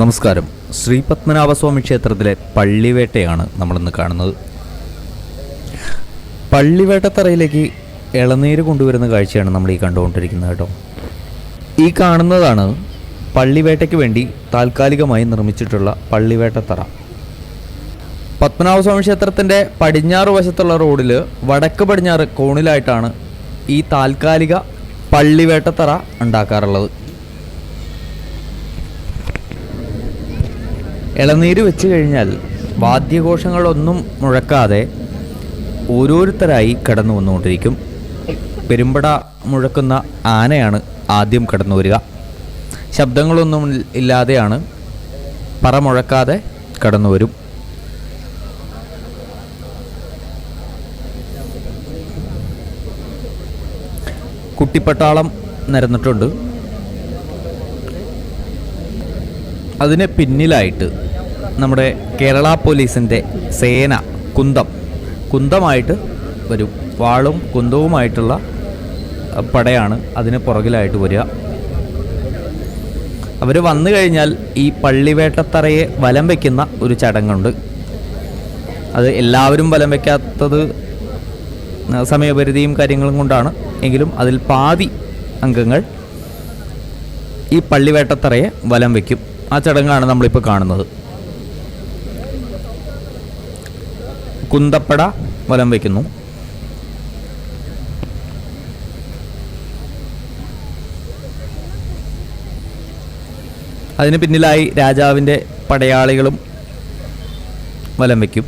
നമസ്കാരം. ശ്രീ പത്മനാഭസ്വാമി ക്ഷേത്രത്തിലെ പള്ളിവേട്ടയാണ് നമ്മളിന്ന് കാണുന്നത്. പള്ളിവേട്ടത്തറയിലേക്ക് ഇളനീര് കൊണ്ടുവരുന്ന കാഴ്ചയാണ് നമ്മൾ ഈ കണ്ടുകൊണ്ടിരിക്കുന്നത് കേട്ടോ. ഈ കാണുന്നതാണ് പള്ളിവേട്ടയ്ക്ക് വേണ്ടി താൽക്കാലികമായി നിർമ്മിച്ചിട്ടുള്ള പള്ളിവേട്ടത്തറ. പത്മനാഭസ്വാമി ക്ഷേത്രത്തിന്റെ പടിഞ്ഞാറ് വശത്തുള്ള റോഡിൽ വടക്ക് പടിഞ്ഞാറ് കോണിലായിട്ടാണ് ഈ താൽക്കാലിക പള്ളിവേട്ടത്തറ ഉണ്ടാക്കാറുള്ളത്. ഇളനീര് വെച്ച് കഴിഞ്ഞാൽ വാദ്യഘോഷങ്ങളൊന്നും മുഴക്കാതെ ഓരോരുത്തരായി കടന്നു വന്നുകൊണ്ടിരിക്കും. പെരുമ്പട മുഴക്കുന്ന ആനയാണ് ആദ്യം കടന്നു വരിക. ശബ്ദങ്ങളൊന്നും ഇല്ലാതെയാണ് പറ മുഴക്കാതെ കടന്നു വരും. കുട്ടിപ്പട്ടാളം നിരന്നിട്ടുണ്ട്. അതിന് പിന്നിലായിട്ട് നമ്മുടെ കേരള പോലീസിന്റെ സേന കുന്തം. കുന്തമായിട്ട് വരും. വാളും കുന്തവുമായിട്ടുള്ള പടയാണ് അതിന് പുറകിലായിട്ട് വരിക. അവർ വന്നു കഴിഞ്ഞാൽ ഈ പള്ളിവേട്ടത്തറയെ വലം വയ്ക്കുന്ന ഒരു ചടങ്ങുണ്ട്. അത് എല്ലാവരും വലം വയ്ക്കാത്തത് സമയപരിധിയും കാര്യങ്ങളും കൊണ്ടാണ്. എങ്കിലും അതിൽ പാതി അംഗങ്ങൾ ഈ പള്ളിവേട്ടത്തറയെ വലം വയ്ക്കും ആ ചടങ്ങാണ് നമ്മളിപ്പോൾ കാണുന്നത്. കുന്തപ്പട വലം വയ്ക്കുന്നു. അതിന് പിന്നിലായി രാജാവിന്റെ പടയാളികളും വലം വയ്ക്കും.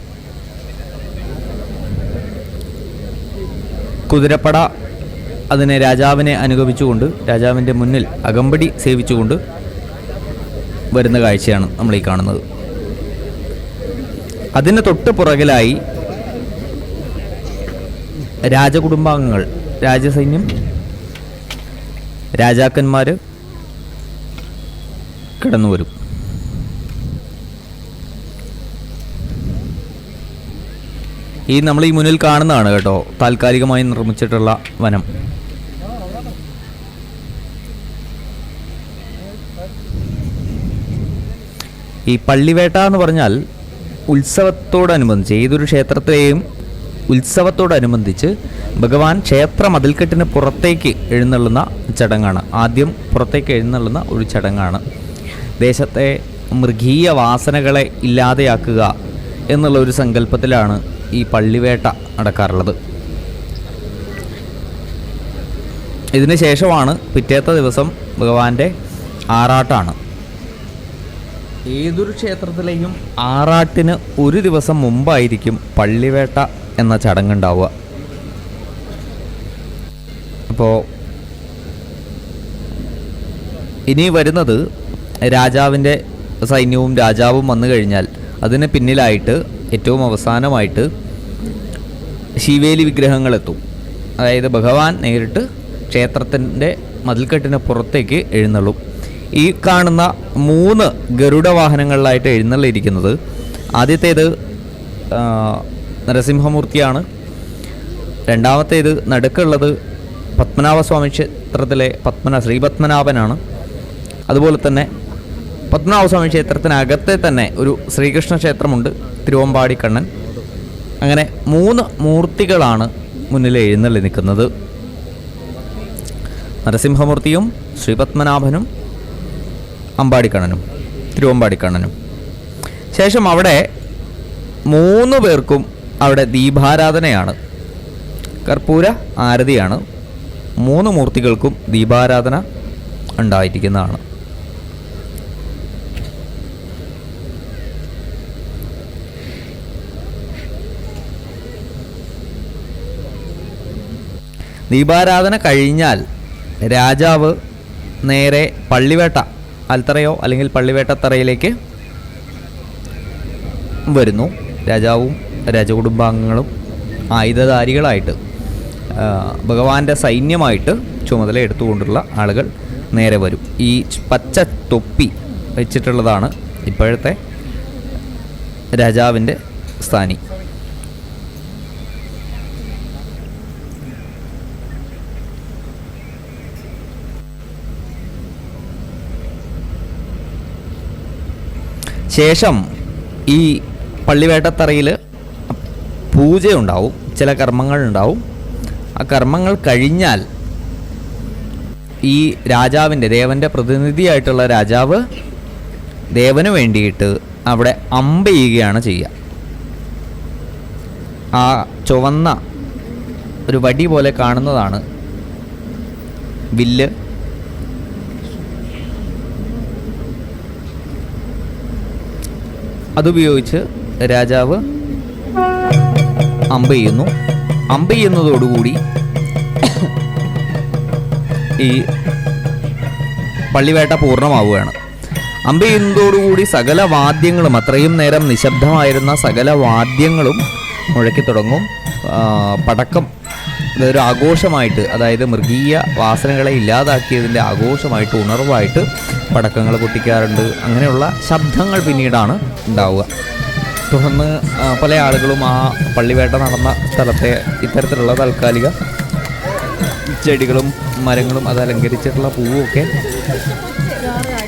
കുതിരപ്പട അതിനെ രാജാവിനെ അനുഗമിച്ചുകൊണ്ട് രാജാവിന്റെ മുന്നിൽ അകമ്പടി സേവിച്ചുകൊണ്ട് വരുന്ന കാഴ്ചയാണ് നമ്മൾ ഈ കാണുന്നത്. അതിന് തൊട്ട് പുറകിലായി രാജകുടുംബാംഗങ്ങൾ രാജസൈന്യം രാജാക്കന്മാർ കടന്നു വരും. ഈ നമ്മൾ ഈ മുന്നിൽ കാണുന്നതാണ് കേട്ടോ താൽക്കാലികമായി നിർമ്മിച്ചിട്ടുള്ള വനം. ഈ പള്ളിവേട്ട എന്ന് പറഞ്ഞാൽ ഉത്സവത്തോടനുബന്ധിച്ച് ഏതൊരു ക്ഷേത്രത്തെയും ഉത്സവത്തോടനുബന്ധിച്ച് ഭഗവാൻ ക്ഷേത്ര മതിൽക്കെട്ടിന് പുറത്തേക്ക് എഴുന്നള്ളുന്ന ചടങ്ങാണ്. ആദ്യം പുറത്തേക്ക് എഴുന്നള്ളുന്ന ഒരു ചടങ്ങാണ്. ദേശത്തെ മൃഗീയ വാസനകളെ ഇല്ലാതെയാക്കുക എന്നുള്ള ഒരു സങ്കല്പത്തിലാണ് ഈ പള്ളിവേട്ട നടക്കാറുള്ളത്. ഇതിന് ശേഷമാണ് പിറ്റേത്തെ ദിവസം ഭഗവാന്റെ ആറാട്ടാണ്. ഏതൊരു ക്ഷേത്രത്തിലെയും ആറാട്ടിന് ഒരു ദിവസം മുമ്പായിരിക്കും പള്ളിവേട്ട എന്ന ചടങ്ങുണ്ടാവുക. അപ്പോൾ ഇനി വരുന്നത് രാജാവിന്റെ സൈന്യവും രാജാവും വന്നു കഴിഞ്ഞാൽ അതിന് പിന്നിലായിട്ട് ഏറ്റവും അവസാനമായിട്ട് ശിവേലി വിഗ്രഹങ്ങളെത്തും. അതായത് ഭഗവാൻ നേരിട്ട് ക്ഷേത്രത്തിന്റെ മതിൽക്കെട്ടിന് പുറത്തേക്ക് എഴുന്നള്ളും. ഈ കാണുന്ന മൂന്ന് ഗരുഡ വാഹനങ്ങളിലായിട്ട് എഴുന്നള്ളിയിരിക്കുന്നത്. ആദ്യത്തേത് നരസിംഹമൂർത്തിയാണ്. രണ്ടാമത്തേത് നടുക്കുള്ളത് പത്മനാഭസ്വാമി ക്ഷേത്രത്തിലെ പത്മന ശ്രീപത്മനാഭനാണ്. അതുപോലെ തന്നെ പത്മനാഭസ്വാമി ക്ഷേത്രത്തിനകത്തെ തന്നെ ഒരു ശ്രീകൃഷ്ണ ക്ഷേത്രമുണ്ട് തിരുവമ്പാടി കണ്ണൻ അങ്ങനെ മൂന്ന് മൂർത്തികളാണ് മുന്നിൽ എഴുന്നള്ളി നിൽക്കുന്നത്. നരസിംഹമൂർത്തിയും ശ്രീപത്മനാഭനും അമ്പാടിക്കണ്ണനും തിരുവമ്പാടിക്കണ്ണനും. ശേഷം അവിടെ മൂന്ന് പേർക്കും അവിടെ ദീപാരാധനയാണ്. കർപ്പൂര ആരതിയാണ്. മൂന്ന് മൂർത്തികൾക്കും ദീപാരാധന ഉണ്ടായിരിക്കുന്നതാണ്. ദീപാരാധന കഴിഞ്ഞാൽ രാജാവ് നേരെ പള്ളിവേട്ട അൽത്തറയോ അല്ലെങ്കിൽ പള്ളിവേട്ടത്തറയിലേക്ക് വരുന്നു. രാജാവും രാജകുടുംബാംഗങ്ങളും ആയുധധാരികളായിട്ട് ഭഗവാന്റെ സൈന്യമായിട്ട് ചുമതല എടുത്തുകൊണ്ടുള്ള ആളുകൾ നേരെ വരും. ഈ പച്ച തൊപ്പി വെച്ചിട്ടുള്ളതാണ് ഇപ്പോഴത്തെ രാജാവിന്റെ സ്ഥാനി. ശേഷം ഈ പള്ളിവേട്ടത്തറയിൽ പൂജയുണ്ടാവും ചില കർമ്മങ്ങൾ ഉണ്ടാവും ആ കർമ്മങ്ങൾ കഴിഞ്ഞാൽ ഈ രാജാവിന്റെ ദേവന്റെ പ്രതിനിധിയായിട്ടുള്ള രാജാവ് ദേവന് വേണ്ടിയിട്ട് അവിടെ അമ്പ ചെയ്യുകയാണ് ചെയ്യുക. ആ ചുവന്ന ഒരു വടി പോലെ കാണുന്നതാണ് വില്ല്. അതുപയോഗിച്ച് രാജാവ് അമ്പ ചെയ്യുന്നു. അമ്പ ചെയ്യുന്നതോടുകൂടി ഈ പള്ളിവേട്ട പൂർണമാവുകയാണ്. അമ്പ ചെയ്യുന്നതോടുകൂടി സകല വാദ്യങ്ങളും അത്രയും നേരം നിശബ്ദമായിരുന്ന സകല വാദ്യങ്ങളും മുഴക്കി തുടങ്ങും പടക്കം ഇതൊരു ആഘോഷമായിട്ട് അതായത് മൃഗീയ വാസനകളെ ഇല്ലാതാക്കിയതിന്റെ ആഘോഷമായിട്ട് ഉണർവായിട്ട് പടക്കങ്ങൾ പൊട്ടിക്കാറുണ്ട്. അങ്ങനെയുള്ള ശബ്ദങ്ങൾ പിന്നീടാണ് ഉണ്ടാവുക. തുടർന്ന് പല ആളുകളും ആ പള്ളിവേട്ട നടന്ന സ്ഥലത്തെ ഇത്തരത്തിലുള്ള താൽക്കാലിക ചെടികളും മരങ്ങളും അത് അലങ്കരിച്ചിട്ടുള്ള പൂവൊക്കെ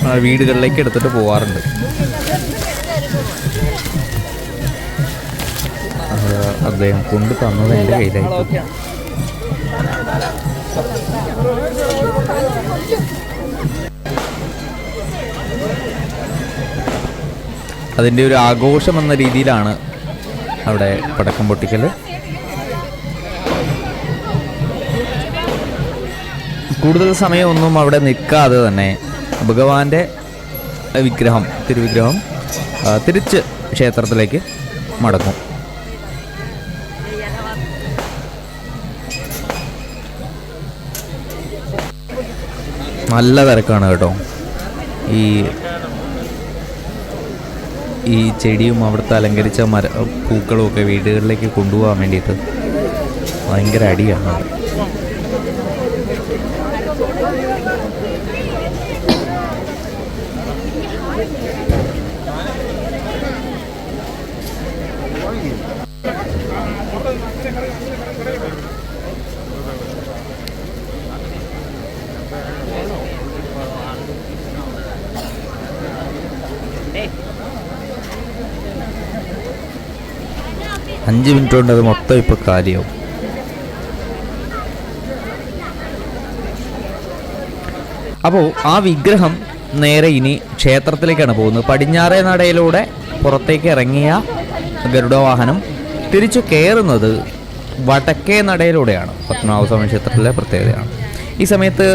ആ, വീടുകളിലേക്ക് എടുത്തിട്ട് പോവാറുണ്ട്. അദ്ദേഹം കൊണ്ട് തന്നത് എന്റെ കയ്യിലായി. അതിന്റെ ഒരു ആഘോഷം എന്ന രീതിയിലാണ് അവിടെ പടക്കം പൊട്ടിക്കൽ കൂടുതൽ സമയമൊന്നും അവിടെ നിൽക്കാതെ തന്നെ ഭഗവാന്റെ വിഗ്രഹം തിരുവിഗ്രഹം തിരിച്ച് ക്ഷേത്രത്തിലേക്ക് മടങ്ങും. നല്ല തിരക്കാണ് കേട്ടോ. ഈ ഈ ചെടിയും അവിടുത്തെ അലങ്കരിച്ച മര പൂക്കളും ഒക്കെ വീടുകളിലേക്ക് കൊണ്ടുപോകാൻ വേണ്ടിയിട്ട് ഭയങ്കര അടിയാണ് അവിടെ. അഞ്ച് മിനിറ്റ് കൊണ്ട് അത് മൊത്തം ഇപ്പോൾ കാലിയാവും. അപ്പോൾ ആ വിഗ്രഹം നേരെ ഇനി ക്ഷേത്രത്തിലേക്കാണ് പോകുന്നത്. പടിഞ്ഞാറേ നടയിലൂടെ പുറത്തേക്ക് ഇറങ്ങിയ ഗരുഡവാഹനം തിരിച്ചു കയറുന്നത് വടക്കേ നടയിലൂടെയാണ്. പത്മനാഭസ്വാമി ക്ഷേത്രത്തിലെ പ്രത്യേകതയാണ്. ഈ സമയത്ത്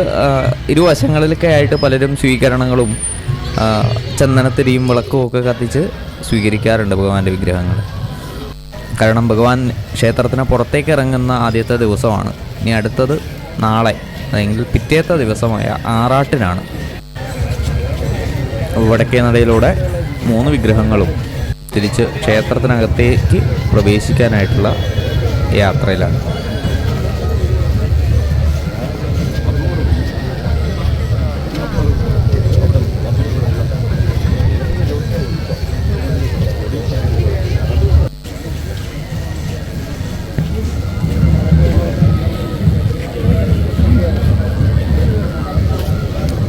ഇരുവശങ്ങളിലൊക്കെ ആയിട്ട് പലരും സ്വീകരണങ്ങളും ചന്ദനത്തിരിയും വിളക്കും ഒക്കെ കത്തിച്ച് സ്വീകരിക്കാറുണ്ട് ഭഗവാന്റെ വിഗ്രഹങ്ങൾ കാരണം ഭഗവാൻ ക്ഷേത്രത്തിന് പുറത്തേക്ക് ഇറങ്ങുന്ന ആദ്യത്തെ ദിവസമാണ്. ഇനി അടുത്തത് നാളെ. അല്ലെങ്കിൽ പിറ്റേത്തെ ദിവസമായ ആറാട്ടിനാണ്. വടക്കേ നടയിലൂടെ മൂന്ന് വിഗ്രഹങ്ങളും തിരിച്ച് ക്ഷേത്രത്തിനകത്തേക്ക് പ്രവേശിക്കാനായിട്ടുള്ള യാത്രയിലാണ്.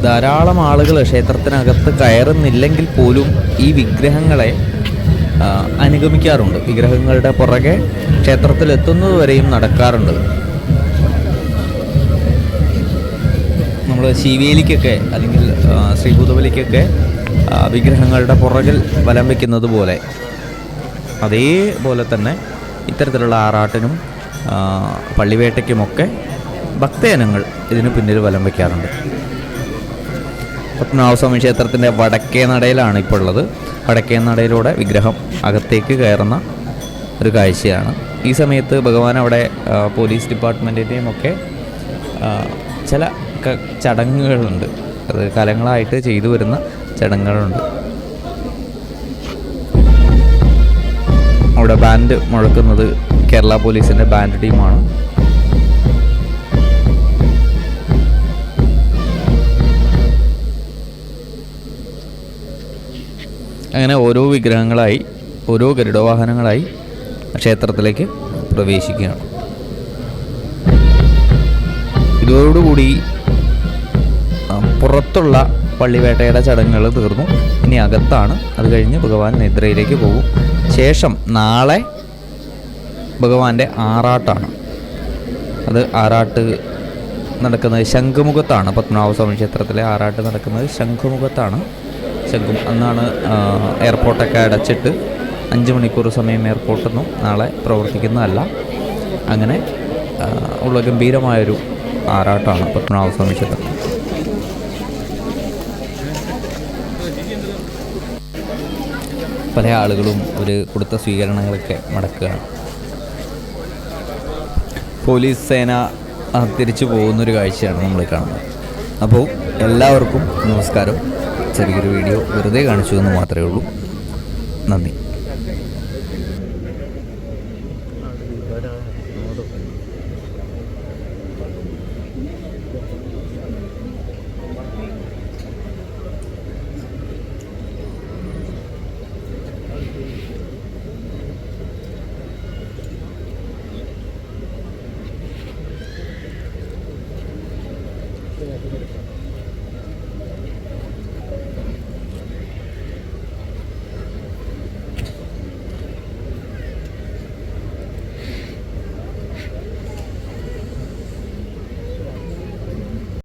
ധാരാളം ആളുകൾ ക്ഷേത്രത്തിനകത്ത് കയറുന്നില്ലെങ്കിൽ പോലും ഈ വിഗ്രഹങ്ങളെ അനുഗമിക്കാറുണ്ട്. വിഗ്രഹങ്ങളുടെ പുറകെ ക്ഷേത്രത്തിൽ എത്തുന്നത് വരെയും നടക്കാറുണ്ട്. നമ്മൾ ശിവേലിക്കൊക്കെ അല്ലെങ്കിൽ ശ്രീഭൂതബലിക്കൊക്കെ വിഗ്രഹങ്ങളുടെ പുറകിൽ വലം വയ്ക്കുന്നത് പോലെ അതേപോലെ തന്നെ ഇത്തരത്തിലുള്ള ആറാട്ടിനും പള്ളിവേട്ടയ്ക്കുമൊക്കെ ഭക്തജനങ്ങൾ ഇതിന് പിന്നിൽ വലം വയ്ക്കാറുണ്ട് പത്മനാഭസ്വാമി ക്ഷേത്രത്തിന്റെ വടക്കേ നടയിലാണ് ഇപ്പോൾ ഉള്ളത് വടക്കേ നടയിലൂടെ വിഗ്രഹം അകത്തേക്ക് കയറുന്ന ഒരു കാഴ്ചയാണ്. ഈ സമയത്ത് ഭഗവാൻ അവിടെ പോലീസ് ഡിപ്പാർട്ട്മെന്റിന്റെയും ഒക്കെ ചില ചടങ്ങുകളുണ്ട്. അത് കാലങ്ങളായിട്ട് ചെയ്തു വരുന്ന ചടങ്ങുകളുണ്ട്. അവിടെ ബാൻഡ് മുഴക്കുന്നത് കേരള പോലീസിന്റെ ബാൻഡ് ടീമാണ്. ഓരോ വിഗ്രഹങ്ങളായി ഓരോ ഗരുഡവാഹനങ്ങളായി ക്ഷേത്രത്തിലേക്ക് പ്രവേശിക്കുകയാണ്. ഇതോടുകൂടി പുറത്തുള്ള പള്ളിവേട്ടയുടെ ചടങ്ങുകൾ തീർന്നു. ഇനി അകത്താണ്. അത് കഴിഞ്ഞ് ഭഗവാൻ നിദ്രയിലേക്ക് പോകും. ശേഷം നാളെ ഭഗവാന്റെ ആറാട്ടാണ്. അത് ആറാട്ട് നടക്കുന്നത് ശംഖുമുഖത്താണ്. പത്മനാഭസ്വാമി ക്ഷേത്രത്തിലെ ആറാട്ട് നടക്കുന്നത് ശംഖുമുഖത്താണ്. ശംഖു അന്നാണ് എയർപോർട്ടൊക്കെ അടച്ചിട്ട് അഞ്ച് മണിക്കൂർ സമയം എയർപോർട്ടൊന്നും നാളെ പ്രവർത്തിക്കുന്നതല്ല. അങ്ങനെ ഉള്ള ഗംഭീരമായൊരു ആറാട്ടാണ് പത്മനാഭസ്വാമി ക്ഷേത്രം പല ആളുകളും ഒരു കൊടുത്ത സ്വീകരണങ്ങളൊക്കെ മടക്കുകയാണ്. പോലീസ് സേന തിരിച്ചു പോകുന്നൊരു കാഴ്ചയാണ് നമ്മൾ കാണുന്നത്. അപ്പോൾ എല്ലാവർക്കും നമസ്കാരം. ചെറിയൊരു വീഡിയോ വെറുതെ കാണിച്ചു എന്ന് മാത്രമേ ഉള്ളൂ. നന്ദി.